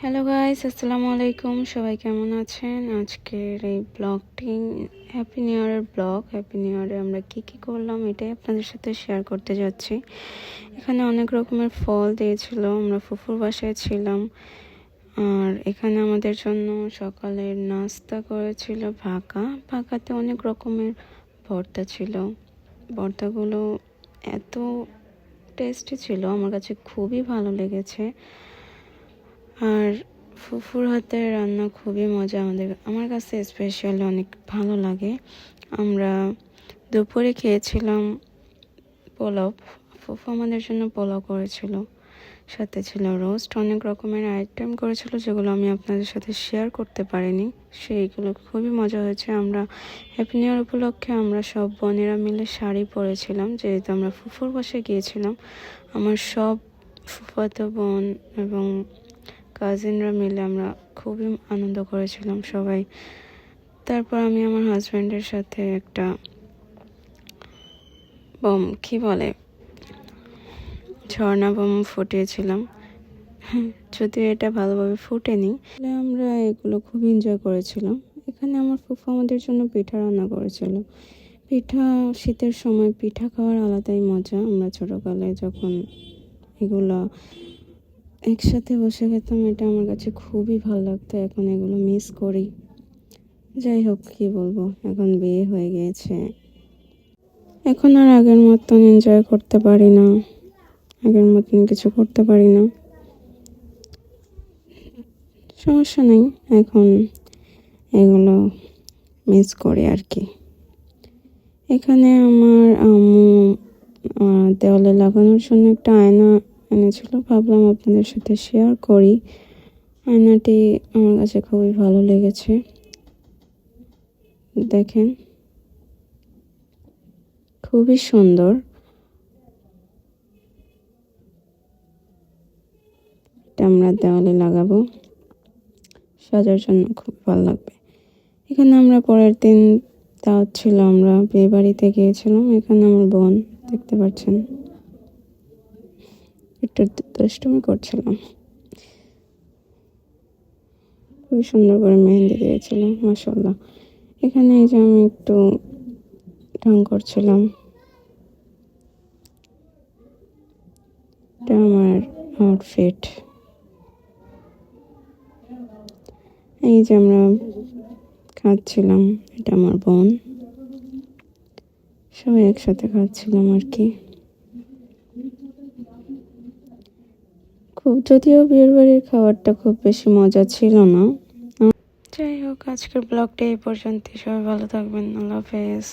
Hello guys আসসালামু আলাইকুম সবাই কেমন আছেন? আজকের এই ব্লগটি হ্যাপি নিউ ইয়ারের ব্লগ হ্যাপি নিউ ইয়ারে আমরা কি কি করলাম এটাই আপনাদের সাথে শেয়ার করতে যাচ্ছি। এখানে অনেক রকমের ফল দিয়েছিল। আমরা ফুফুর বাসায় ছিলাম। আর এখানে আমাদের জন্য সকালের নাস্তা করেছিল ভাকা। ভাকাতে অনেক রকমের ভর্তা ছিল। ভর্তাগুলো এত টেস্টি ছিল। আমার কাছে খুবই ভালো লেগেছে। আর ফুফুর হাতের রান্না খুবই মজা আমাদের। আমার কাছে স্পেশালি অনেক ভালো লাগে। আমরা দুপুরে খেয়েছিলাম পোলাও। ফুফু আমাদের জন্য পোলাও করেছিল। সাথে ছিল রোস্ট অনেক রকমের আইটেম করেছিল যেগুলো আমি আপনাদের সাথে শেয়ার করতে পারিনি। সেইগুলো খুবই মজা হয়েছে। আমরা হ্যাপি নিউ ইয়ার উপলক্ষে আমরা সব বোনেরা মিলে শাড়ি পরেছিলাম। যেহেতু আমরা ফুফুর বাসায় গিয়েছিলাম। আমার সব ফুফাতো বোন এবং কাজিনরা মিলে আমরা খুবই আনন্দ করেছিলাম সবাই। তারপর আমি আমার হাজব্যান্ডের সাথে একটা, বম, কি বলে? ঝর্ণা বম ফুটিয়েছিলাম। যদিও এটা ভালোভাবে ফুটেনি। আমরা এগুলো খুব এনজয় করেছিলাম। এখানে আমার ফুফু আমাদের জন্য পিঠা রান্না করেছিল। পিঠা, শীতের সময় পিঠা খাওয়ার আলাদাই মজা। আমরা ছোটোকালে যখন এগুলো একসাথে বসে খেতাম, এটা আমার কাছে খুবই ভালো লাগতো। এখন এগুলো মিস করি। যাই হোক, কি বলব? এখন বিয়ে হয়ে গিয়েছে। এখন আর আগের মতন এনজয় করতে পারি না। আগের মতন কিছু করতে পারি না। সমস্যা নেই, এখন এগুলো মিস করি আর কি। এখানে আমার আম্মু দেওয়ালে লাগানোর জন্য একটা আয়না এনেছিল। ভাবলাম আপনাদের সাথে শেয়ার করি। আয়নাটি আমার কাছে খুবই ভালো লেগেছে। দেখেন। খুবই সুন্দর। এটা আমরা দেওয়ালে লাগাবো। সাজার জন্য খুব ভালো লাগবে। এখানে আমরা পরের দিন দাওয়াত ছিল আমরা বিয়ে বাড়িতে গিয়েছিলাম। এখানে আমার বোন দেখতে পাচ্ছেন। একটু দুষ্টুমি করছিলাম। খুবই সুন্দর করে মেহেন্দি দিয়েছিলাম মাসাল্লাহ এখানে এই যে আমি একটু ঢং করছিলাম। এটা আমার আউটফিট এই যে আমরা খাচ্ছিলাম, এটা আমার বোন। সবাই একসাথে খাচ্ছিলাম আর কি। খুব যদিও বিয়ের বাড়ির খাবারটা খুব বেশি মজা ছিল না। যাই হোক, আজকের ব্লগটা এই পর্যন্ত সবাই ভালো থাকবেন। আল্লাহ হাফেজ।